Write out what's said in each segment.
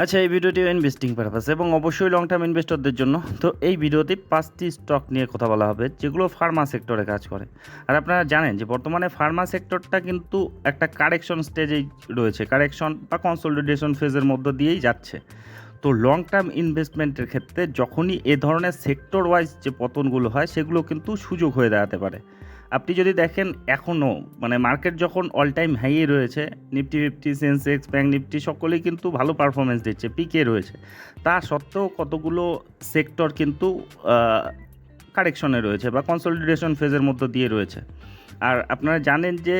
আচ্ছা এই ভিডিওটি ইনভেস্টিং পারপাস এবং অবশ্যই লং টার্ম ইনভেস্টরদের জন্য। তো এই ভিডিওতে পাঁচটি স্টক নিয়ে কথা বলা হবে, যেগুলো ফার্মা সেক্টরে কাজ করে। আর আপনারা জানেন যে বর্তমানে ফার্মা সেক্টরটা কিন্তু একটা কারেকশন স্টেজেই রয়েছে কারেকশন বা কনসলিডেশন ফেজের মধ্য দিয়েই যাচ্ছে। তো লং টার্ম ইনভেস্টমেন্টের ক্ষেত্রে যখনই এ ধরনের সেক্টর ওয়াইজ যে পতনগুলো হয়, সেগুলো কিন্তু সুযোগ হয়ে দাঁড়াতে পারে। আপনি যদি দেখেন এখনও মানে মার্কেট যখন অল টাইম হাইয়ে রয়েছে Nifty fifty Sensex bank Nifty সকলেই কিন্তু ভালো পারফরমেন্স দিচ্ছে পিকে রয়েছে। তা সত্ত্বেও কতগুলো সেক্টর কিন্তু কারেকশনে রয়েছে বা কনসলিডেশন ফেজের মধ্য দিয়ে রয়েছে। আর আপনারা জানেন যে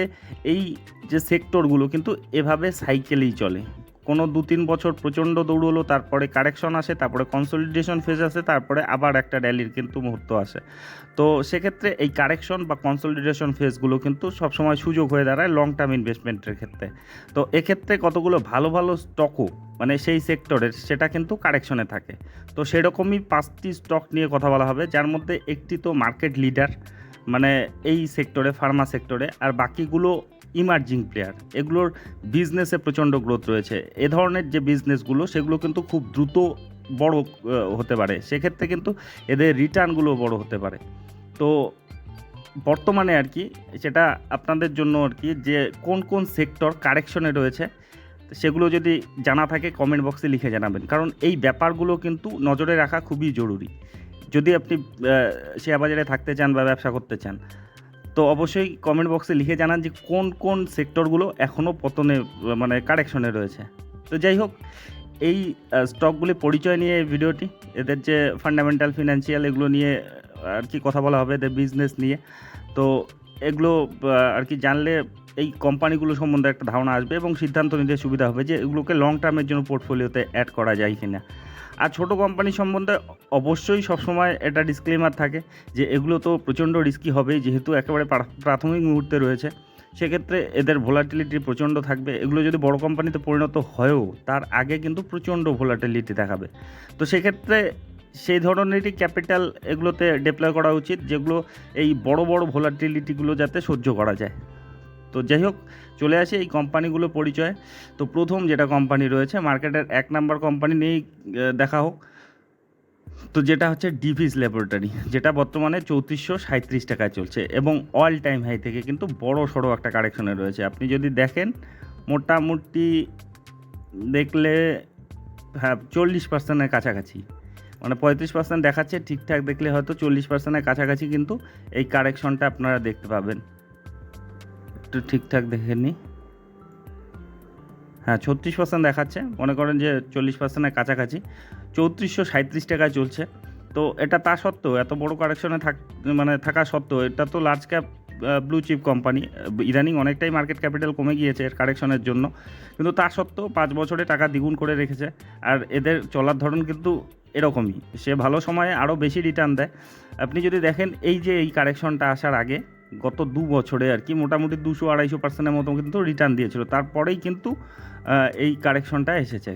এই যে সেক্টরগুলো কিন্তু এভাবে সাইকেলেই চলে। কোনো দু তিন বছর প্রচণ্ড দৌড়লো, তারপরে কারেকশন আসে, তারপরে কনসলিডেশন ফেজ আসে, তারপরে আবার একটা র্যালির কিন্তু মুহূর্ত আসে। তো সেক্ষেত্রে এই কারেকশন বা কনসলিডেশন ফেজগুলো কিন্তু সবসময় সুযোগ হয়ে দাঁড়ায় লং টার্ম ইনভেস্টমেন্টের ক্ষেত্রে। তো এক্ষেত্রে কতগুলো ভালো ভালো স্টকও মানে সেই সেক্টরের সেটা কিন্তু কারেকশনে থাকে। তো সেরকমই পাঁচটি স্টক নিয়ে কথা বলা হবে, যার মধ্যে একটি তো মার্কেট লিডার মানে এই সেক্টরে ফার্মা সেক্টরে আর বাকিগুলো ইমার্জিং প্লেয়ার। এগুলোর বিজনেসে প্রচণ্ড গ্রোথ রয়েছে। এ ধরনের যে বিজনেসগুলো সেগুলো কিন্তু খুব দ্রুত বড় হতে পারে। সেক্ষেত্রে কিন্তু এদের রিটার্নগুলো বড় হতে পারে। তো বর্তমানে আর কি, সেটা আপনাদের জন্য আর কি, যে কোন কোন সেক্টর কারেকশনে রয়েছে, সেগুলো যদি জানা থাকে কমেন্ট বক্সে লিখে জানাবেন। কারণ এই ব্যাপারগুলো কিন্তু নজরে রাখা খুবই জরুরি। যদি আপনি শেয়ার বাজারে থাকতে চান বা ব্যবসা করতে চান তো অবশ্যই কমেন্ট বক্সে লিখে জানান যে কোন কোন সেক্টরগুলো এখনও পতনে মানে কারেকশনে রয়েছে। তো যাই হোক, এই স্টকগুলি পরিচয় নিয়ে এই ভিডিওটি এদের যে ফান্ডামেন্টাল ফিনান্সিয়াল এগুলো নিয়ে আর কি কথা বলা হবে, এদের বিজনেস নিয়ে। তো এগুলো আর কি জানলে এই কোম্পানিগুলো সম্বন্ধে একটা ধারণা আসবে এবং সিদ্ধান্ত নিতে সুবিধা হবে যে এগুলোকে লং টার্মের জন্য পোর্টফোলিওতে অ্যাড করা যায় কিনা। আর ছোট কোম্পানি সম্বন্ধে অবশ্যই সবসময় এটা ডিসক্লেমার থাকে যে এগুলো তো প্রচণ্ড রিস্কি হবেই, যেহেতু একেবারে প্রাথমিক মুহূর্তে রয়েছে। সেক্ষেত্রে এদের ভোলাটিলিটি প্রচণ্ড থাকবে। এগুলো যদি বড় কোম্পানিতে পরিণত হয়েও, তার আগে কিন্তু প্রচণ্ড ভোলাটিলিটি দেখাবে। তো সেক্ষেত্রে সেই ধরনেরই ক্যাপিটাল এগুলোতে ডিপ্লয় করা উচিত, যেগুলো এই বড় বড় ভোলাটিলিটিগুলো যাতে সহ্য করা যায়। তো যাই হোক, চলে আসে এই কোম্পানিগুলো পরিচয়। তো প্রথম যেটা কোম্পানি রয়েছে, মার্কেটের এক নাম্বার কোম্পানি নিয়েই দেখা হোক। তো যেটা হচ্ছে ডিভিস ল্যাবরেটরি, যেটা বর্তমানে চৌত্রিশশো সাঁত্রিশ টাকায় চলছে এবং অল টাইম হাই থেকে কিন্তু বড় সড়ো একটা কারেকশনে রয়েছে। আপনি যদি দেখেন, মোটামুটি দেখলে হ্যাঁ চল্লিশ পার্সেন্টের কাছাকাছি। মানে পঁয়ত্রিশ পার্সেন্ট দেখাচ্ছে, ঠিকঠাক দেখলে হয়তো চল্লিশ পার্সেন্টের কাছাকাছি কিন্তু এই কারেকশনটা আপনারা দেখতে পাবেন। একটু ঠিকঠাক দেখে নিই। হ্যাঁ ছত্রিশ পার্সেন্ট দেখাচ্ছে। মনে করেন যে চল্লিশ পার্সেন্টের কাছাকাছি। চৌত্রিশশো সাঁত্রিশ টাকায় চলছে। তো এটা তা সত্ত্বেও, এত বড় কারেকশনে থাক মানে থাকা সত্ত্বেও, এটা তো large cap blue chip company ইদানিং অনেকটাই মার্কেট ক্যাপিটাল কমে গিয়েছে এর কারেকশনের জন্য। কিন্তু তা সত্ত্বেও পাঁচ বছরে টাকা দ্বিগুণ করে রেখেছে। আর এদের চলার ধরন কিন্তু এরকমই। সে ভালো সময়ে আরও বেশি রিটার্ন দেয়। আপনি যদি দেখেন, এই যে এই কারেকশনটা আসার আগে গত দু বছরে আর কি, মোটামুটি দুশো আড়াইশো পার্সেন্টের মতো কিন্তু রিটার্ন দিয়েছিল। তারপরেই কিন্তু এই কারেকশনটা এসেছে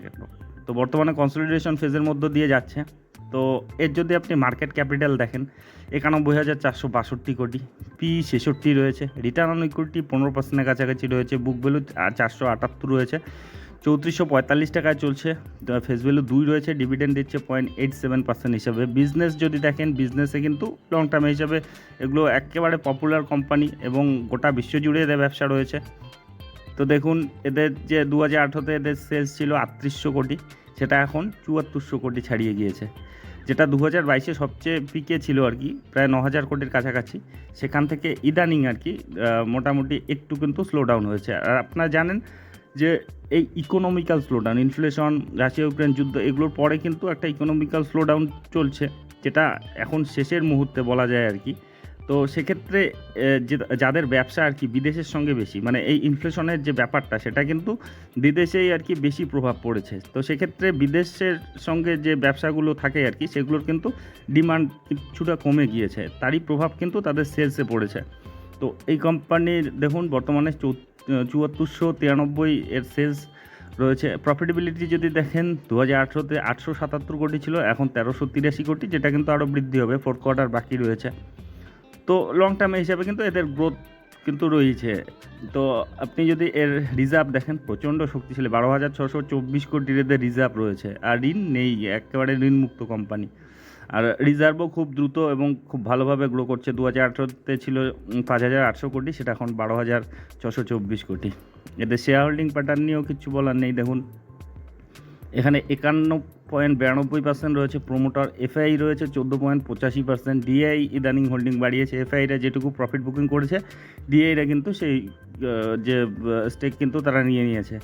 তো বর্তমানে কনসলিডেশন ফেজের মধ্য দিয়ে যাচ্ছে। তো এর যদি আপনি মার্কেট ক্যাপিটাল দেখেন, একানব্বই হাজার চারশো বাষট্টি কোটি পি ছেষট্টি রয়েছে। রিটার্ন অন ইকুইটি পনেরো পার্সেন্টের কাছাকাছি রয়েছে। বুক ভ্যালু চারশো আটাত্তর রয়েছে। চৌত্রিশশো পঁয়তাল্লিশ টাকায় চলছে। ফেস ভ্যালু দুই রয়েছে ডিভিডেন্ড দিচ্ছে পয়েন্ট এইট সেভেন পার্সেন্ট হিসাবে। বিজনেস যদি দেখেন বিজনেসে কিন্তু লং টার্ম হিসাবে এগুলো একেবারে পপুলার কোম্পানি এবং গোটা বিশ্বজুড়ে এদের ব্যবসা রয়েছে। তো দেখুন, এদের যে দু হাজার আঠেরোতে এদের সেলস ছিল আটত্রিশশো কোটি, সেটা এখন চুয়াত্তরশো কোটি ছাড়িয়ে গিয়েছে। যেটা দু হাজার বাইশে সবচেয়ে পিকে ছিল আর কি, প্রায় ন হাজার কোটির কাছাকাছি। সেখান থেকে ইদানিং আর কি মোটামুটি একটু কিন্তু স্লো ডাউন হয়েছে। আর আপনারা জানেন যে এই economical slowdown inflation Russia Ukraine যুদ্ধ, এগুলোর পরে কিন্তু একটা ইকোনমিক্যাল স্লোডাউন চলছে, যেটা এখন শেষের মুহূর্তে বলা যায় আর কি। তো সেক্ষেত্রে যাদের ব্যবসা আর কি বিদেশের সঙ্গে বেশি মানে এই ইনফ্লেশনের যে ব্যাপারটা, সেটা কিন্তু বিদেশেই আর কি বেশি প্রভাব পড়েছে। তো সেক্ষেত্রে বিদেশের সঙ্গে যে ব্যবসাগুলো থাকে আর কি, সেগুলোর কিন্তু ডিমান্ড কিছুটা কমে গিয়েছে। তারই প্রভাব কিন্তু তাদের সেলসে পড়েছে। তো এই কোম্পানির দেখুন, বর্তমানে চুয়াত্তরশো তিরানব্বই এর সেলস রয়েছে। প্রফিটেবিলিটি যদি দেখেন দু হাজার আঠেরোতে আটশো সাতাত্তর কোটি ছিল, এখন তেরোশো তিরাশি কোটি, যেটা কিন্তু আরও বৃদ্ধি হবে ফোর্থ কোয়ার্টার বাকি রয়েছে। তো লং টার্মে হিসাবে কিন্তু এদের গ্রোথ কিন্তু রয়েছে। তো আপনি যদি এর রিজার্ভ দেখেন, প্রচণ্ড শক্তিশালী, বারো হাজার ছশো চব্বিশ কোটির এদের রিজার্ভ রয়েছে। আর ঋণ নেই, একেবারে ঋণমুক্ত কোম্পানি আর রিজার্ভও খুব দ্রুত এবং খুব ভালোভাবে গ্রো করছে। দু হাজার আঠেরোতে ছিল পাঁচ হাজার আটশো কোটি, সেটা এখন বারো হাজার ছশো চব্বিশ কোটি। এদের শেয়ার হোল্ডিং প্যাটার্ন নিয়েও কিছু বলার নেই। দেখুন, এখানে একান্ন পয়েন্ট বিরানব্বই পার্সেন্ট রয়েছে প্রোমোটার এফআই রয়েছে চোদ্দ পয়েন্ট পঁচাশি পার্সেন্ট ডিআই ইদানিং হোল্ডিং বাড়িয়েছে। এফআইরা যেটুকু প্রফিট বুকিং করেছে ডিআইরা কিন্তু সেই যে স্টেক কিন্তু তারা নিয়ে নিয়েছে।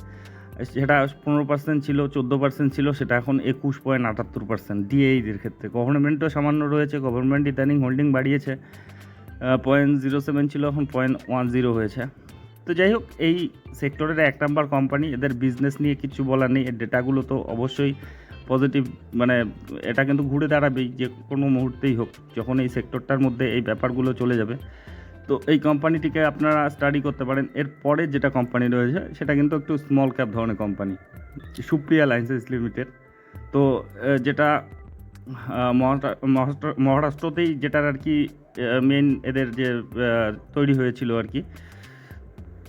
সেটা পনেরো পার্সেন্ট ছিল, চোদ্দ পার্সেন্ট ছিল, সেটা এখন একুশ পয়েন্ট আটাত্তর পার্সেন্ট ডিএইদের ক্ষেত্রে। গভর্নমেন্টও সামান্য রয়েছে গভর্নমেন্ট ইদানিং হোল্ডিং বাড়িয়েছে পয়েন্ট জিরো সেভেন ছিল, এখন পয়েন্ট ওয়ান জিরো হয়েছে। তো যাই হোক, এই সেক্টরের এক নাম্বার কোম্পানি এদের বিজনেস নিয়ে কিছু বলার নেই, এর ডেটাগুলো তো অবশ্যই পজিটিভ মানে এটা কিন্তু ঘুরে দাঁড়াবেই, যে কোনো মুহূর্তেই হোক, যখন এই সেক্টরটার মধ্যে এই ব্যাপারগুলো চলে যাবে। তো এই কোম্পানিটিকে আপনারা স্টাডি করতে পারেন। এর পরে যেটা কোম্পানি রয়েছে, সেটা কিন্তু একটু স্মল ক্যাপ ধরনের কোম্পানি সুপ্রিয়া লাইন্সেস লিমিটেড তো যেটা মহারাষ্ট্র- মহারাষ্ট্রতেই যেটার আর কি মেন এদের যে তৈরি হয়েছিল আর কি।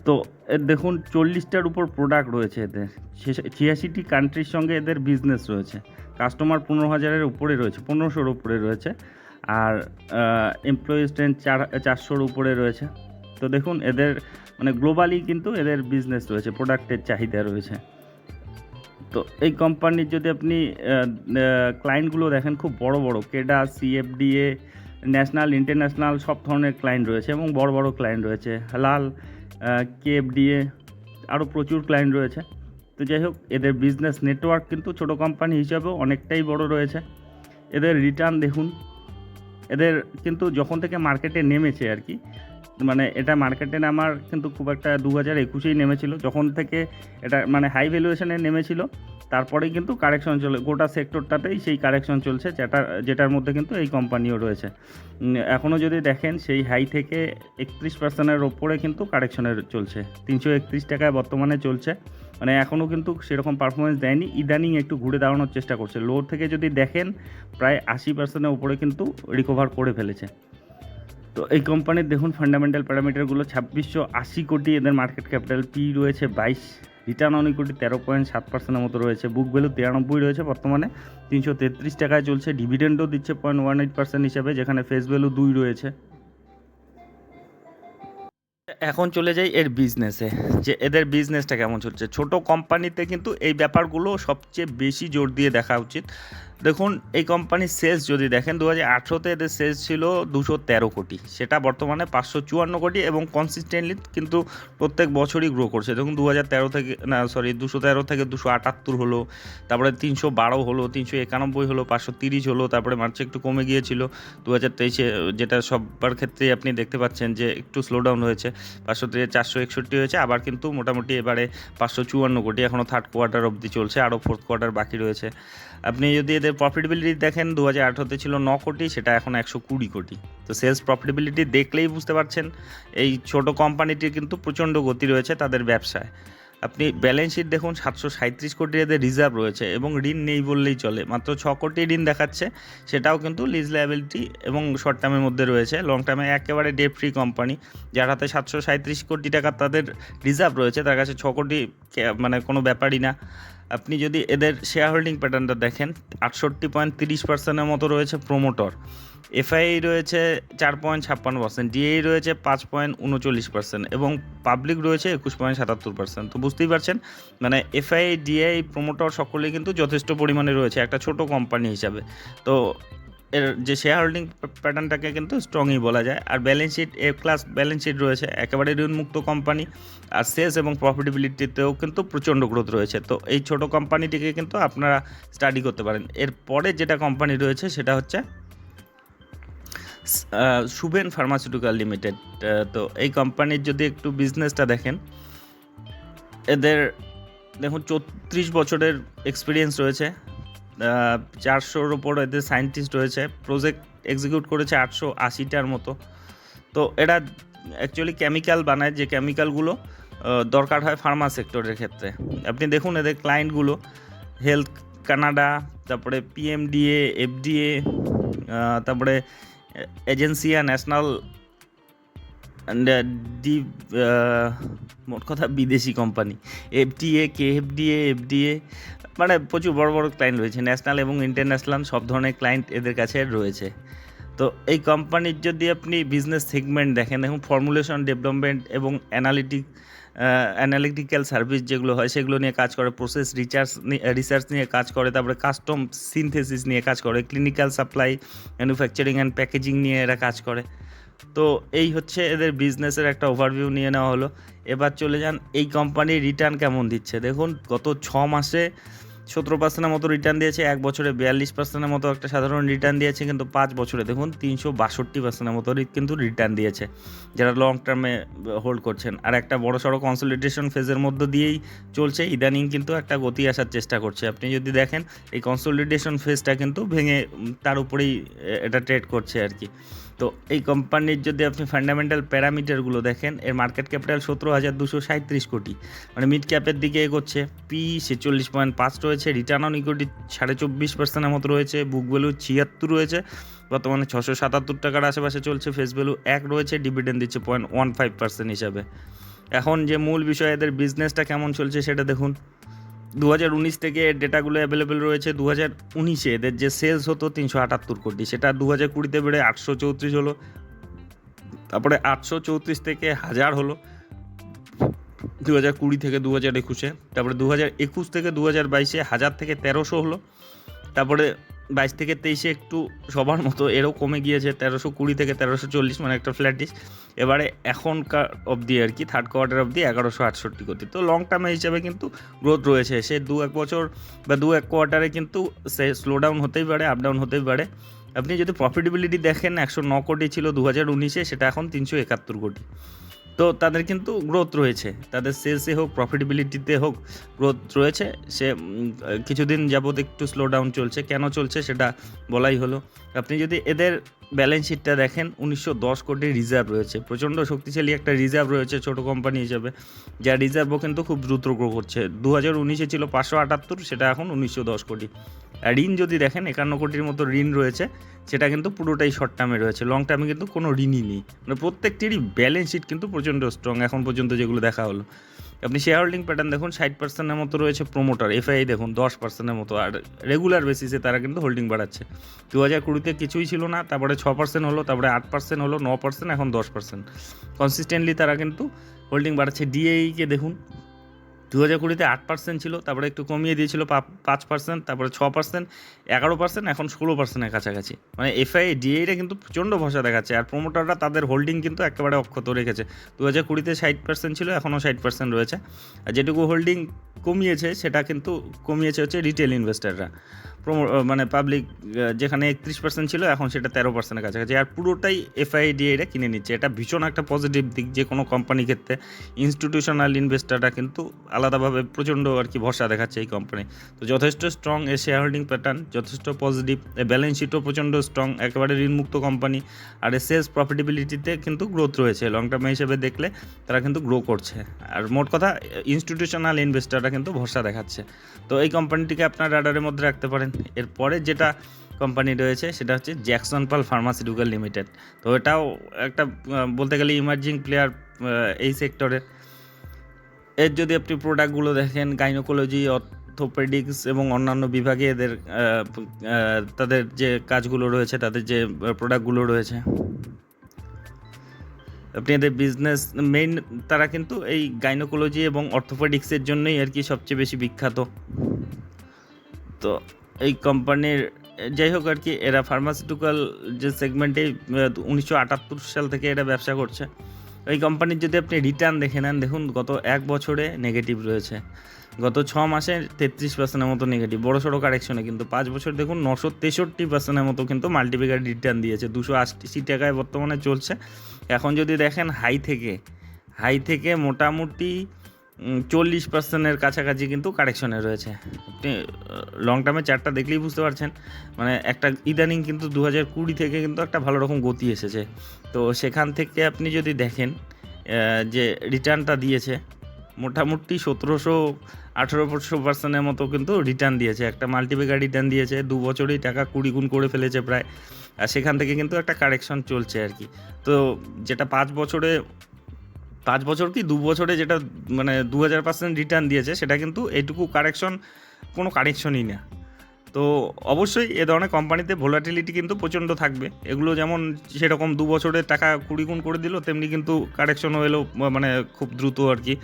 তো এর দেখুন, চল্লিশটার উপর প্রোডাক্ট রয়েছে এদের। ছিয়াশিটি কান্ট্রির সঙ্গে এদের বিজনেস রয়েছে। কাস্টমার পনেরো হাজারের উপরে রয়েছে, পনেরোশোর উপরে রয়েছে। আর এমপ্লয়ি স্ট্রেন্থ চার, চারশোর উপরে রয়েছে। তো দেখুন, এদের মানে গ্লোবালি কিন্তু এদের বিজনেস রয়েছে প্রোডাক্টের চাহিদা রয়েছে। তো এই কোম্পানির যদি আপনি ক্লায়েন্টগুলো দেখেন, খুব বড় বড়, কেডা সিএফডিএ ন্যাশনাল ইন্টারন্যাশনাল সব ধরনের ক্লায়েন্ট রয়েছে এবং বড় বড় ক্লায়েন্ট রয়েছে। হালাল কেএফডিএ আরও প্রচুর ক্লায়েন্ট রয়েছে। তো যাই হোক, এদের বিজনেস নেটওয়ার্ক কিন্তু ছোট কোম্পানি হিসাবেও অনেকটাই বড় রয়েছে। এদের রিটার্ন দেখুন এদের কিন্তু যখন থেকে মার্কেটে নেমেছে আর কি মানে এটা মার্কেটে নামার কিন্তু খুব একটা দু হাজার একুশেই নেমেছিল। যখন থেকে এটা মানে হাই ভ্যালুয়েশনে নেমেছিল, তারপরেই কিন্তু কারেকশন চলে, গোটা সেক্টরটাতেই সেই কারেকশন চলছে, যেটা, যেটার মধ্যে কিন্তু এই কোম্পানিও রয়েছে। এখনও যদি দেখেন, সেই হাই থেকে একত্রিশ পার্সেন্টের ওপরে কিন্তু কারেকশনের চলছে। তিনশো একত্রিশ টাকায় বর্তমানে চলছে। মানে এখনও কিন্তু সেরকম পারফরমেন্স দেয়নি। ইদানিং একটু ঘুরে দাঁড়ানোর চেষ্টা করছে। লো থেকে যদি দেখেন, প্রায় আশি পার্সেন্টের উপরে কিন্তু রিকভার করে ফেলেছে। তো এই কোম্পানির দেখুন ফান্ডামেন্টাল প্যারামিটারগুলো ছাব্বিশশো আশি কোটি এদের মার্কেট ক্যাপিটাল পি রয়েছে বাইশ রিটার্ন অন ইকুইটি তেরো পয়েন্ট সাত পার্সেন্টের মতো রয়েছে বুক ভ্যালু তিরানব্বই রয়েছে বর্তমানে, তিনশো তেত্রিশ টাকায় চলছে ডিভিডেন্ডও দিচ্ছে পয়েন্ট ওয়ান এইট পার্সেন্ট হিসাবে, যেখানে ফেস ভ্যালু দুই রয়েছে। এখন চলে যাই এর বিজনেসে যে এদের বিজনেসটা কেমন চলছে? ছোট কোম্পানিতে কিন্তু এই ব্যাপারগুলো সবচেয়ে বেশি জোর দিয়ে দেখা উচিত। দেখুন, এই কোম্পানির সেলস যদি দেখেন দু হাজার আঠেরোতে এদের সেলস ছিল দুশো তেরো কোটি। সেটা বর্তমানে পাঁচশো চুয়ান্ন কোটি এবং কনসিস্টেন্টলি কিন্তু প্রত্যেক বছরই গ্রো করছে। দেখুন দু হাজার তেরো থেকে, না সরি দুশো তেরো থেকে দুশো আটাত্তর হলো, তারপরে তিনশো বারো হলো, তিনশো একানব্বই হলো, পাঁচশো তিরিশ হলো, তারপরে মার্চে একটু কমে গিয়েছিল। দু হাজার তেইশে যেটা সবার ক্ষেত্রেই আপনি দেখতে পাচ্ছেন যে একটু স্লোডাউন হয়েছে। পাঁচশো থেকে চারশো একষট্টি হয়েছে, আবার কিন্তু মোটামুটি এবারে পাঁচশো চুয়ান্ন কোটি এখনও থার্ড কোয়ার্টার অবধি চলছে, আরও ফোর্থ কোয়ার্টার বাকি রয়েছে। আপনি যদি এদের প্রফিটেবিলিটি দেখেন দু হাজার আঠারোতে ছিল ন কোটি, সেটা এখন একশো কুড়ি কোটি। তো সেলস প্রফিটেবিলিটি দেখলেই বুঝতে পারছেন, এই ছোট কোম্পানিটির কিন্তু প্রচণ্ড গতি রয়েছে তাদের ব্যবসায়। আপনি ব্যালেন্স শিট দেখুন, সাতশো সাঁত্রিশ কোটি এদের রিজার্ভ রয়েছে এবং ঋণ নেই বললেই চলে। মাত্র ছ কোটি ঋণ দেখাচ্ছে, সেটাও কিন্তু লিজ লায়াবিলিটি এবং শর্ট টার্মের মধ্যে রয়েছে। লং টার্মে একেবারে ডেট ফ্রি কোম্পানি যার হাতে সাতশো সাঁত্রিশ কোটি টাকা তাদের রিজার্ভ রয়েছে, তার কাছে ছ কোটি মানে কোনো ব্যাপারই না। আপনি যদি এদের শেয়ার হোল্ডিং প্যাটার্নটা দেখেন, আটষট্টি পয়েন্ট তিরিশ পার্সেন্টের মতো রয়েছে প্রোমোটর এফআই রয়েছে চার পয়েন্ট ছাপ্পান্ন পার্সেন্ট, ডিএই রয়েছে পাঁচ পয়েন্ট উনচল্লিশ পার্সেন্ট এবং পাবলিক রয়েছে একুশ পয়েন্ট সাতাত্তর পার্সেন্ট। তো বুঝতেই পারছেন? মানে এফআই ডিআই প্রোমোটর সকলেই কিন্তু যথেষ্ট পরিমাণে রয়েছে, একটা ছোট কোম্পানি হিসাবে। তো এর যে শেয়ার হোল্ডিং প্যাটার্নটাকে কিন্তু স্ট্রংই বলা যায়। আর balance sheet A class balance sheet রয়েছে, একেবারে ঋণমুক্ত কোম্পানি আর সেলস এবং প্রফিটেবিলিটিতেও কিন্তু প্রচণ্ড গ্রোথ রয়েছে। তো এই ছোট কোম্পানিটিকে কিন্তু আপনারা স্টাডি করতে পারেন। এরপরে যেটা কোম্পানি রয়েছে, সেটা হচ্ছে সুবেন ফার্মাসিউটিক্যাল লিমিটেড তো এই কোম্পানির যদি একটু বিজনেসটা দেখেন, এদের দেখুন চৌত্রিশ বছরের এক্সপিরিয়েন্স রয়েছে চারশোর ওপর এদের সায়েন্টিস্ট রয়েছে প্রজেক্ট এক্সিকিউট করেছে আটশো আশিটার মতো। তো এরা অ্যাকচুয়ালি কেমিক্যাল বানায়, যে কেমিক্যালগুলো দরকার হয় ফার্মা সেক্টরের ক্ষেত্রে। আপনি দেখুন এদের ক্লায়েন্টগুলো হেলথ কানাডা তারপরে পিএমডিএ এফডিএ তারপরে এজেন্সিয়া ন্যাশনাল ডি uh, মোট কথা বিদেশি কোম্পানি। এফডিএ কে এফডিএ এফডিএ মানে প্রচুর বড় বড় ক্লায়েন্ট রয়েছে ন্যাশনাল এবং ইন্টারন্যাশনাল সব ধরনের ক্লায়েন্ট এদের কাছে রয়েছে। তো এই কোম্পানির যদি আপনি বিজনেস সেগমেন্ট দেখেন দেখুন ফর্মুলেশন ডেভেলপমেন্ট এবং অ্যানালিটিক অ্যানালিটিক্যাল সার্ভিস যেগুলো হয়, সেগুলো নিয়ে কাজ করে প্রসেস রিচার্জ রিসার্চ নিয়ে কাজ করে, তারপরে কাস্টম সিনথেসিস নিয়ে কাজ করে clinical supply manufacturing and packaging নিয়ে এরা কাজ করে। তো এই হচ্ছে এদের বিজনেসের একটা ওভারভিউ নিয়ে নেওয়া হলো। এবার চলে যান, এই কোম্পানির রিটার্ন কেমন দিচ্ছে? দেখুন, গত ছ মাসে সতেরো পার্সেন্টের মতো রিটার্ন দিয়েছে, এক বছরে বিয়াল্লিশ পার্সেন্টের মতো একটা সাধারণ রিটার্ন দিয়েছে, কিন্তু পাঁচ বছরে দেখুন তিনশো বাষট্টি পার্সেন্টের মতো কিন্তু রিটার্ন দিয়েছে, যারা লং টার্মে হোল্ড করছেন। আর একটা বড় সড়ো কনসলিডেশন ফেজের মধ্য দিয়েই চলছে, ইদানিং কিন্তু একটা গতি আসার চেষ্টা করছে। আপনি যদি দেখেন, এই কনসলিডেশন ফেজটা কিন্তু ভেঙে তার উপরেই এটা ট্রেড করছে আর কি। তো এই কোম্পানির যদি আপনি ফান্ডামেন্টাল প্যারামিটারগুলো দেখেন, এর মার্কেট ক্যাপিটাল সতেরো হাজার দুশো সাঁত্রিশ কোটি। মানে মিড ক্যাপের দিকে এগোচ্ছে। পি ছেচল্লিশ পয়েন্ট পাঁচ রয়েছে রিটার্ন অন ইকুইটি সাড়ে চব্বিশ পার্সেন্টের মতো রয়েছে বুক ভ্যালু ছিয়াত্তর রয়েছে, বর্তমানে ছশো সাতাত্তর টাকার আশেপাশে চলছে ফেস ভ্যালু এক রয়েছে ডিভিডেন্ড দিচ্ছে পয়েন্ট ওয়ান ফাইভ পার্সেন্ট হিসাবে। এখন যে মূল বিষয়, এদের বিজনেসটা কেমন চলছে সেটা দেখুন। দু হাজার উনিশ থেকে এর ডেটাগুলো অ্যাভেলেবেল রয়েছে। দু হাজার উনিশে এদের যে সেলস হতো তিনশো আটাত্তর কোটি। সেটা দু হাজার কুড়িতে বেড়ে আটশো চৌত্রিশ হলো। তারপরে আটশো চৌত্রিশ থেকে হাজার হলো। দু হাজার কুড়ি থেকে দু হাজার একুশে। তারপরে দু হাজার একুশ থেকে দু হাজার বাইশে হাজার থেকে তেরোশো হলো। তারপরে বাইশ থেকে তেইশে একটু সবার মতো, এরও কমে গিয়েছে, তেরোশো কুড়ি থেকে তেরোশো চল্লিশ মানে একটা ফ্ল্যাটিস এবারে এখনকার অবধি আর কি থার্ড কোয়ার্টার অবধি এগারোশো আটষট্টি কোটি তো লং টার্মে হিসাবে কিন্তু গ্রোথ রয়েছে। সে দু এক বছর বা দু এক কোয়ার্টারে কিন্তু সে স্লো ডাউন হতেই পারে আপ ডাউন হতেই পারে। আপনি যদি প্রফিটেবিলিটি দেখেন, একশো ন কোটি ছিল দু হাজার উনিশে, সেটা এখন তিনশো একাত্তর কোটি। তো তাদের কিন্তু গ্রোথ রয়েছে। তাদের সেলসে হোক প্রফিটেবিলিটিতে হোক গ্রোথ রয়েছে। সে কিছুদিন যাবৎ একটু স্লো ডাউন চলছে। কেন চলছে সেটা বলাই হলো। আপনি যদি এদের ব্যালেন্স শিটটা দেখেন, উনিশশো দশ কোটি রিজার্ভ রয়েছে। প্রচণ্ড শক্তিশালী একটা রিজার্ভ রয়েছে ছোট কোম্পানি হিসাবে। যা রিজার্ভও কিন্তু খুব দ্রুত গ্রো করছে। দু হাজার উনিশে ছিল পাঁচশো আটাত্তর, সেটা এখন উনিশশো দশ কোটি। ঋণ যদি দেখেন, একান্ন কোটির মতো ঋণ রয়েছে, সেটা কিন্তু পুরোটাই শর্ট টার্মে রয়েছে। লং টার্মে কিন্তু কোনো ঋণই নেই। মানে প্রত্যেকটিরই ব্যালেন্স শিট কিন্তু প্রচণ্ড স্ট্রং এখন পর্যন্ত যেগুলো দেখা হলো। আপনি শেয়ার হোল্ডিং প্যাটার্ন দেখুন, ষাট পার্সেন্টের মতো রয়েছে প্রোমোটার এফআই দেখুন, দশ পার্সেন্টের মতো। আর রেগুলার বেসিসে তারা কিন্তু হোল্ডিং বাড়াচ্ছে। দু হাজার কুড়িতে কিছুই ছিল না, তারপরে ছ পার্সেন্ট হলো, তারপরে আট পার্সেন্ট হলো, ন পার্সেন্ট এখন দশ পার্সেন্ট কনসিস্টেন্টলি তারা কিন্তু হোল্ডিং বাড়াচ্ছে। ডিএইকে দেখুন দু হাজার কুড়িতে আট পার্সেন্ট ছিল, তারপরে একটু কমিয়ে দিয়েছিল পাঁচ পার্সেন্ট তারপরে ছ পার্সেন্ট এগারো পার্সেন্ট এখন ষোলো পার্সেন্টের কাছাকাছি। মানে এফআই ডিএইটা কিন্তু প্রচণ্ড ভরসা দেখাচ্ছে, আর প্রোমোটাররা তাদের হোল্ডিং কিন্তু একেবারে অক্ষত রেখেছে। দু হাজার কুড়িতে ষাট পার্সেন্ট ছিল, এখনও ষাট পার্সেন্ট রয়েছে। আর যেটুকু হোল্ডিং কমিয়েছে, সেটা কিন্তু কমিয়েছে হচ্ছে রিটেল ইনভেস্টাররা মানে পাবলিক যেখানে একত্রিশ পার্সেন্ট ছিল, এখন সেটা তেরো পার্সেন্টের কাছাকাছি। আর পুরোটাই এফআইডিএটা কিনে নিচ্ছে। এটা ভীষণ একটা পজিটিভ দিক যে কোনো কোম্পানির ক্ষেত্রে ইনস্টিটিউশনাল ইনভেস্টাররা কিন্তু আলাদাভাবে প্রচণ্ড আর কি ভরসা দেখাচ্ছে এই কোম্পানি তো যথেষ্ট স্ট্রং এ শেয়ার হোল্ডিং প্যাটার্ন যথেষ্ট পজিটিভ ব্যালেন্স শিটও প্রচণ্ড স্ট্রং একেবারে ঋণমুক্ত কোম্পানি আর সেলস প্রফিটেবিলিটিতে কিন্তু গ্রোথ রয়েছে। লং টার্মে হিসেবে দেখলে তারা কিন্তু গ্রো করছে। আর মোট কথা ইনস্টিটিউশনাল ইনভেস্টাররা কিন্তু ভরসা দেখাচ্ছে। তো এই কোম্পানিটিকে আপনার রাডারের মধ্যে রাখতে পারেন। এরপরে যেটা কোম্পানি রয়েছে, সেটা হচ্ছে জ্যাকসন পাল ফার্মাসিউটিক্যাল লিমিটেড তো এটাও একটা বলতে গেলে ইমার্জিং প্লেয়ার এই সেক্টরে এর। যদি আপনি প্রোডাক্টগুলো দেখেন গাইনোকোলজি অর্থোপেডিক্স এবং অন্যান্য বিভাগে এদের তাদের যে কাজগুলো রয়েছে, তাদের যে প্রোডাক্টগুলো রয়েছে, আপনি এদের বিজনেস মেইন তারা কিন্তু এই গাইনোকোলজি এবং অর্থোপেডিক্সের জন্যই আর কি সবচেয়ে বেশি বিখ্যাত। তো এই কোম্পানির যাই হোক আর কি, এরা ফার্মাসিউটিক্যাল যে সেগমেন্টে উনিশশো আটাত্তর সাল থেকে এরা ব্যবসা করছে। এই কোম্পানির যদি আপনি রিটার্ন দেখে নেন, দেখুন গত এক বছরে নেগেটিভ রয়েছে। গত ছ মাসে তেত্রিশ পার্সেন্টের মতো নেগেটিভ বড় সড়ো কারেকশনে কিন্তু পাঁচ বছর, দেখুন নশো তেষট্টি পার্সেন্টের মতো কিন্তু মাল্টিপ্লিকার রিটার্ন দিয়েছে। দুশো আশি টাকায় বর্তমানে চলছে। এখন যদি দেখেন হাই থেকে হাই থেকে মোটামুটি চল্লিশ পার্সেন্টের কাছাকাছি কিন্তু কারেকশনে রয়েছে। আপনি লং টার্মে চারটা দেখলেই বুঝতে পারছেন। মানে একটা ইদানিং কিন্তু দু হাজার কুড়ি থেকে কিন্তু একটা ভালো রকম গতি এসেছে। তো সেখান থেকে আপনি যদি দেখেন যে রিটার্নটা দিয়েছে, মোটামুটি সতেরোশো আঠেরোশো পার্সেন্টের মতো কিন্তু রিটার্ন দিয়েছে। একটা মাল্টিপেকার রিটার্ন দিয়েছে, দু বছরেই টাকা কুড়ি গুণ করে ফেলেছে প্রায়। আর সেখান থেকে কিন্তু একটা কারেকশন চলছে আর কি। তো যেটা পাঁচ বছরে পাঁচ বছর কি দু বছরে যেটা মানে দু হাজার পার্সেন্ট রিটার্ন দিয়েছে, সেটা কিন্তু এইটুকু কারেকশন কোনো কারেকশনই না। তো অবশ্যই এ ধরনের কোম্পানিতে ভোলাটিলিটি কিন্তু প্রচণ্ড থাকবে। এগুলো যেমন সেরকম দু বছরের টাকা কুড়ি গুণ করে দিল, তেমনি কিন্তু কারেকশনও এলো মানে খুব দ্রুত আর কি।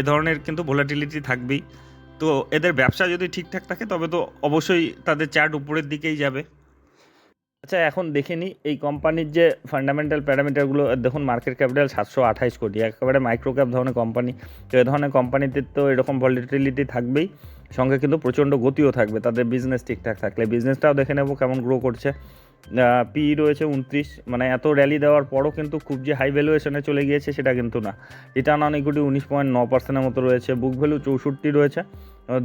এ ধরনের কিন্তু ভোলাটিলিটি থাকবেই। তো এদের ব্যবসা যদি ঠিকঠাক থাকে, তবে তো অবশ্যই তাদের চার্ট উপরের দিকেই যাবে। আচ্ছা এখন দেখে নিই এই কোম্পানির যে ফান্ডামেন্টাল প্যারামিটারগুলো দেখুন মার্কেট ক্যাপিটাল সাতশো আঠাইশ কোটি, একেবারে মাইক্রো ক্যাপ ধরনের কোম্পানি তো এ ধরনের কোম্পানিতে তো এরকম ভলিটিলিটি থাকবেই, সঙ্গে কিন্তু প্রচণ্ড গতিও থাকবে, তাদের বিজনেস ঠিকঠাক থাকলে বিজনেসটাও দেখে নেব কেমন গ্রো করছে। পি রয়েছে উনত্রিশ। মানে এত র্যালি দেওয়ার পরও কিন্তু খুব যে হাই ভ্যালুয়েশনে চলে গিয়েছে সেটা কিন্তু না। রিটার্ন অন ইকুইটি উনিশ পয়েন্ট ন পার্সেন্টের মতো রয়েছে। বুক ভ্যালু চৌষট্টি রয়েছে।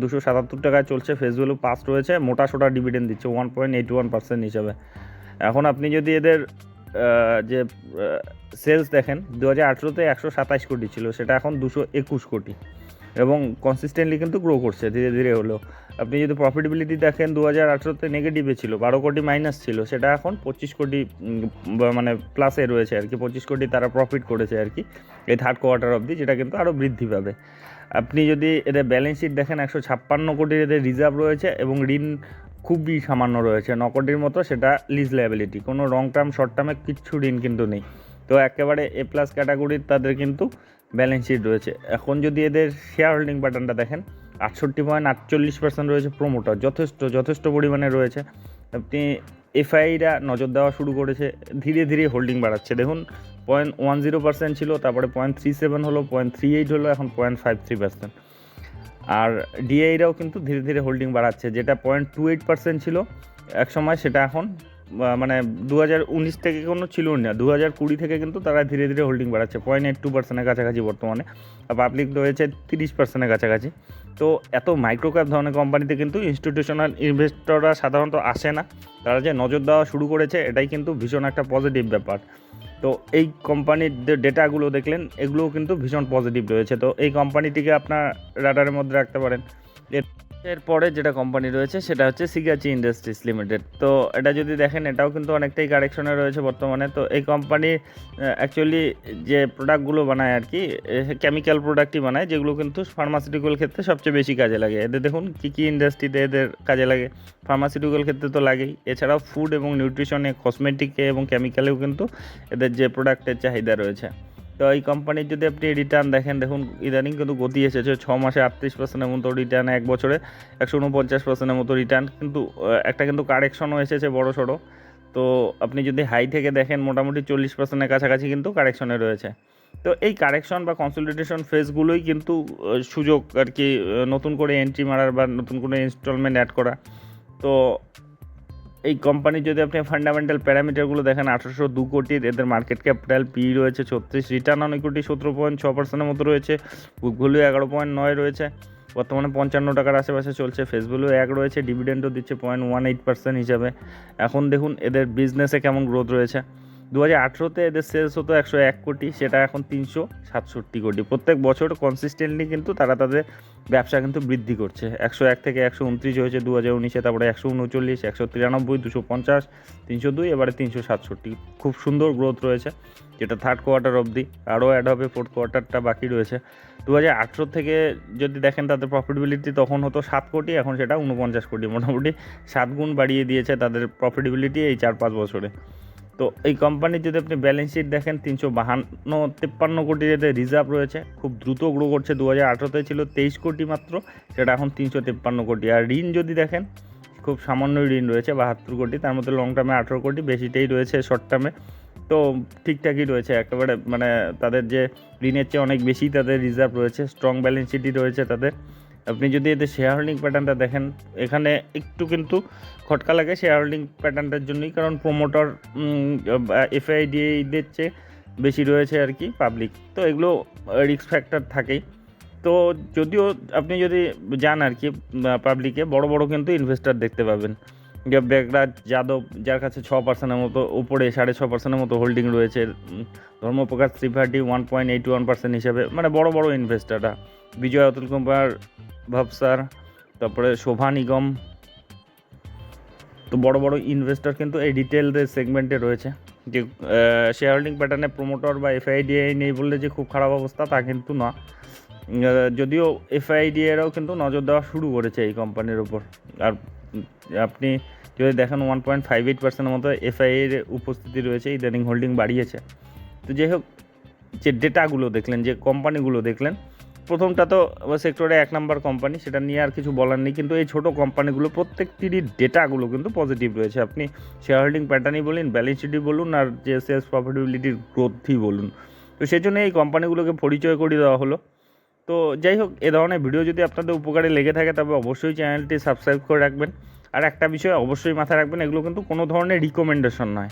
দুশো সাতাত্তর টাকায় চলছে। ফেস ভ্যালু পাস রয়েছে। মোটা সোটা ডিভিডেন্ড দিচ্ছে। One point eight one percent হিসাবে। এখন আপনি যদি এদের যে সেলস দেখেন দু হাজার আঠেরোতে একশো সাতাইশ কোটি ছিল। সেটা এখন দুশো একুশ কোটি। এবং কনসিস্টেন্টলি কিন্তু গ্রো করছে, ধীরে ধীরে হলেও আপনি যদি প্রফিটেবিলিটি দেখেন দু হাজার আঠেরোতে নেগেটিভে ছিল, বারো কোটি মাইনাস ছিল, সেটা এখন পঁচিশ কোটি মানে প্লাসে রয়েছে আর কি, পঁচিশ কোটি তারা প্রফিট করেছে আর কি, এই থার্ড কোয়ার্টার অবধি, যেটা কিন্তু আরও বৃদ্ধি পাবে। আপনি যদি এদের ব্যালেন্স শিট দেখেন, একশো ছাপ্পান্ন কোটির এদের রিজার্ভ রয়েছে এবং ঋণ খুবই সামান্য রয়েছে, ন কোটির মতো, সেটা লিজ লাইবিলিটি কোনো লং টার্ম শর্ট টার্মে কিচ্ছু ঋণ কিন্তু নেই। তো একেবারে এ প্লাস ক্যাটাগরির তাদের কিন্তু ব্যালেন্স শিট রয়েছে। এখন যদি এদের শেয়ার হোল্ডিং প্যাটার্নটা দেখেন, আটষট্টি পয়েন্ট আটচল্লিশ পার্সেন্ট রয়েছে প্রোমোটার যথেষ্ট যথেষ্ট পরিমাণে রয়েছে। আপনি এফআইরা নজর দেওয়া শুরু করেছে, ধীরে ধীরে হোল্ডিং বাড়াচ্ছে। দেখুন, পয়েন্ট ওয়ান জিরো পার্সেন্ট ছিল, তারপরে পয়েন্ট থ্রি সেভেন হলো, পয়েন্ট থ্রি এইট হলো, এখন পয়েন্ট ফাইভ থ্রি পার্সেন্ট। আর ডিআইরাও কিন্তু ধীরে ধীরে হোল্ডিং বাড়াচ্ছে, যেটা পয়েন্ট টু এইট পার্সেন্ট ছিল এক সময় সেটা এখন মানে দু হাজার উনিশ থেকে কোনো ছিল না। দু হাজার কুড়ি থেকে কিন্তু তারা ধীরে ধীরে হোল্ডিং বাড়াচ্ছে। পয়েন্ট এইট টু পার্সেন্টের কাছাকাছি বর্তমানে। আর পাবলিক রয়েছে তিরিশ পার্সেন্টের কাছাকাছি। তো এত মাইক্রো ক্যাপ ধরনের কোম্পানিতে কিন্তু ইনস্টিটিউশনাল ইনভেস্টররা সাধারণত আসে না। তারা যে নজর দেওয়া শুরু করেছে, এটাই কিন্তু ভীষণ একটা পজিটিভ ব্যাপার। তো এই কোম্পানির যে ডেটাগুলো দেখলেন, এগুলোও কিন্তু ভীষণ পজিটিভ রয়েছে। তো এই কোম্পানিটিকে আপনার রাডারের মধ্যে রাখতে পারেন। এরপরে যেটা কোম্পানি রয়েছে সেটা হচ্ছে সিগাচি ইন্ডাস্ট্রিজ লিমিটেড তো এটা যদি দেখেন, এটাও কিন্তু অনেকটাই কারেকশনে রয়েছে বর্তমানে। তো এই কোম্পানি অ্যাকচুয়ালি যে প্রোডাক্টগুলো বানায় আর কি কেমিক্যাল প্রোডাক্টই বানায়, যেগুলো কিন্তু ফার্মাসিউটিক্যাল ক্ষেত্রে সবচেয়ে বেশি কাজে লাগে। এদের দেখুন, কী কী ইন্ডাস্ট্রিতে এদের কাজে লাগে? ফার্মাসিউটিক্যাল ক্ষেত্রে তো লাগেই। এছাড়াও ফুড এবং নিউট্রিশনে কসমেটিকে এবং কেমিক্যালেও কিন্তু এদের যে প্রোডাক্টের চাহিদা রয়েছে। তো এই কোম্পানির যদি আপনি রিটার্ন দেখেন, দেখুন, ইদানিং কিন্তু গতি এসেছে। ছ মাসে আটত্রিশ পার্সেন্টের মতো রিটার্ন এক বছরে একশো উনপঞ্চাশ পার্সেন্টের মতো রিটার্ন কিন্তু একটা কিন্তু কারেকশনও এসেছে বড় সড়ো তো আপনি যদি হাই থেকে দেখেন, মোটামুটি চল্লিশ পার্সেন্টের কাছাকাছি কিন্তু কারেকশনে রয়েছে। তো এই কারেকশন বা কনসলিডেশন ফেজগুলোই কিন্তু সুযোগ আর কি নতুন করে এন্ট্রি মারার বা নতুন করে ইনস্টলমেন্ট অ্যাড করা। তো এই কোম্পানির যদি আপনি ফান্ডামেন্টাল প্যারামিটারগুলো দেখেন, আঠারোশো দু কোটির, এদের মার্কেট ক্যাপিটাল পি রয়েছে ছত্রিশ রিটার্ন অন ইকুইটি সতেরো পয়েন্ট ছ পার্সেন্টের মতো রয়েছে বুক এগারো পয়েন্ট নয় রয়েছে, বর্তমানে পঞ্চান্ন টাকার আশেপাশে চলছে ফেস ভ্যালু এক রয়েছে ডিভিডেন্ডও দিচ্ছে পয়েন্ট ওয়ান এইট পার্সেন্ট হিসাবে। এখন দেখুন, এদের বিজনেসে কেমন গ্রোথ রয়েছে। দু হাজার আঠেরোতে এদের সেলস হতো একশো এক কোটি, সেটা এখন তিনশো সাতষট্টি কোটি। প্রত্যেক বছর কনসিস্টেন্টলি কিন্তু তারা তাদের ব্যবসা কিন্তু বৃদ্ধি করছে। একশো এক থেকে একশো উনত্রিশ হয়েছে দু হাজার উনিশে, তারপরে একশো উনচল্লিশ, একশো তিরানব্বই, দুশো পঞ্চাশ, তিনশো দুই এবারে তিনশো সাতষট্টি। খুব সুন্দর গ্রোথ রয়েছে, যেটা থার্ড কোয়ার্টার অবধি। আরও অ্যাড হবে ফোর্থ কোয়ার্টারটা বাকি রয়েছে। দু হাজার আঠেরো থেকে যদি দেখেন তাদের প্রফিটেবিলিটি তখন হতো সাত কোটি, এখন সেটা উনপঞ্চাশ কোটি। মোটামুটি সাত গুণ বাড়িয়ে দিয়েছে তাদের প্রফিটেবিলিটি এই চার পাঁচ বছরে। তো এই কোম্পানির যদি আপনি ব্যালেন্স শিট দেখেন, তিনশো বাহান্ন, তিপ্পান্ন কোটি এদের রিজার্ভ রয়েছে, খুব দ্রুত গ্রো করছে দু হাজার আঠেরোতে ছিল তেইশ কোটি মাত্র, সেটা এখন তিনশো তিপ্পান্ন কোটি। আর ঋণ যদি দেখেন, খুব সামান্যই ঋণ রয়েছে, বাহাত্তর কোটি, তার মধ্যে লং টার্মে আঠেরো কোটি, বেশিটাই রয়েছে শর্ট টার্মে তো ঠিকঠাকই রয়েছে, একেবারে মানে তাদের যে ঋণের চেয়ে অনেক বেশি তাদের রিজার্ভ রয়েছে স্ট্রং ব্যালেন্স শিটই রয়েছে তাদের। আপনি যদি এদের শেয়ার হোল্ডিং প্যাটার্নটা দেখেন, এখানে একটু কিন্তু খটকা লাগে শেয়ার হোল্ডিং প্যাটার্নটার জন্যই, কারণ প্রোমোটর এফআইডিএদের চেয়ে বেশি রয়েছে আর কি পাবলিক তো এগুলো রিস্ক ফ্যাক্টর থাকেই। তো যদিও আপনি যদি যান আর কি পাবলিকে বড় বড় কিন্তু ইনভেস্টর দেখতে পাবেন। যে যাদব, যার কাছে ছ পার্সেন্টের মতো, উপরে সাড়ে ছ পার্সেন্টের মতো হোল্ডিং রয়েছে Dharmaprakash Tripathi one point eight one percent হিসাবে মানে বড় বড় ইনভেস্টাররা বিজয় অতুল কুমার ভাবসার তারপরে শোভা নিগম। তো বড় বড় ইনভেস্টর কিন্তু এই রিটেল সেগমেন্টে রয়েছে। যে শেয়ার হোল্ডিং প্যাটার্নে প্রোমোটর বা এফআইডিআই নেই বললে যে খুব খারাপ অবস্থা, তা কিন্তু না। যদিও এফআইডিএরাও কিন্তু নজর দেওয়া শুরু করেছে এই কোম্পানির উপর। আর আপনি যদি দেখেন ওয়ান পয়েন্ট ফাইভ এইট পার্সেন্টের মতো এফআইএর উপস্থিতি রয়েছে, ইদানিং হোল্ডিং বাড়িয়েছে। তো যাই হোক, যে ডেটাগুলো দেখলেন, যে কোম্পানিগুলো দেখলেন প্রথমটা তো সেক্টরে এক নাম্বার কোম্পানি সেটা নিয়ে আর কিছু বলার নেই। কিন্তু এই ছোট কোম্পানিগুলো প্রত্যেকটিরই ডেটাগুলো কিন্তু পজিটিভ রয়েছে। আপনি শেয়ার হোল্ডিং প্যাটার্নই বলুন ব্যালেন্স শিটই বলুন, আর যে সেলস প্রফিটেবিলিটির গ্রোথই বলুন। তো সেই জন্য এই কোম্পানিগুলোকে পরিচয় করিয়ে দেওয়া হলো। তো যাই হোক, এ ধরনের ভিডিও যদি আপনাদের উপকারে লেগে থাকে, তবে অবশ্যই চ্যানেলটি সাবস্ক্রাইব করে রাখবেন। আর একটা বিষয় অবশ্যই মাথায় রাখবেন, এগুলো কিন্তু কোনো ধরনের রিকমেন্ডেশন নয়।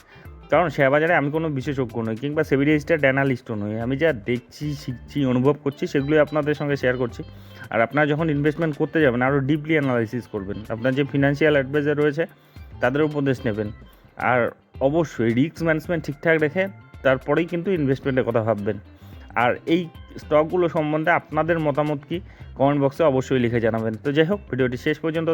কারণ শেয়ার বাজারে আমি কোনো বিশেষজ্ঞ নই, কিংবা সেবি রেজিস্টার্ড অ্যানালিস্টও নই। আমি যা দেখছি, শিখছি, অনুভব করছি, সেগুলোই আপনাদের সঙ্গে শেয়ার করছি। আর আপনারা যখন ইনভেস্টমেন্ট করতে যাবেন, আরও ডিপলি অ্যানালাইসিস করবেন। আপনার যে ফিনান্সিয়াল অ্যাডভাইজার রয়েছে, তাদের উপদেশ নেবেন। আর অবশ্যই রিস্ক ম্যানেজমেন্ট ঠিকঠাক রেখে তারপরেই কিন্তু ইনভেস্টমেন্টের কথা ভাববেন। আর এই স্টকগুলো সম্বন্ধে আপনাদের মতামত কি কমেন্ট বক্সে অবশ্যই লিখে জানাবেন। তো যাই হোক, ভিডিওটি শেষ পর্যন্ত